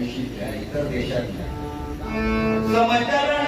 देशातल्या समाचार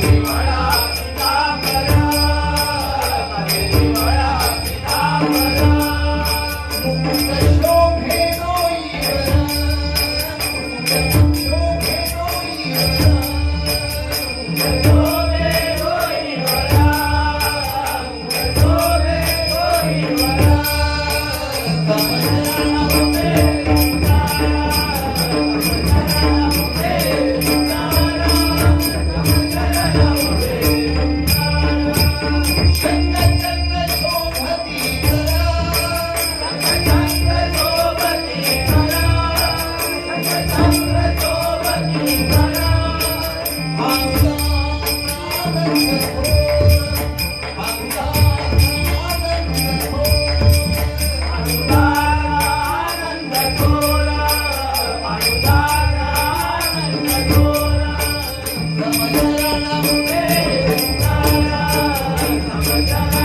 Bye. Yeah.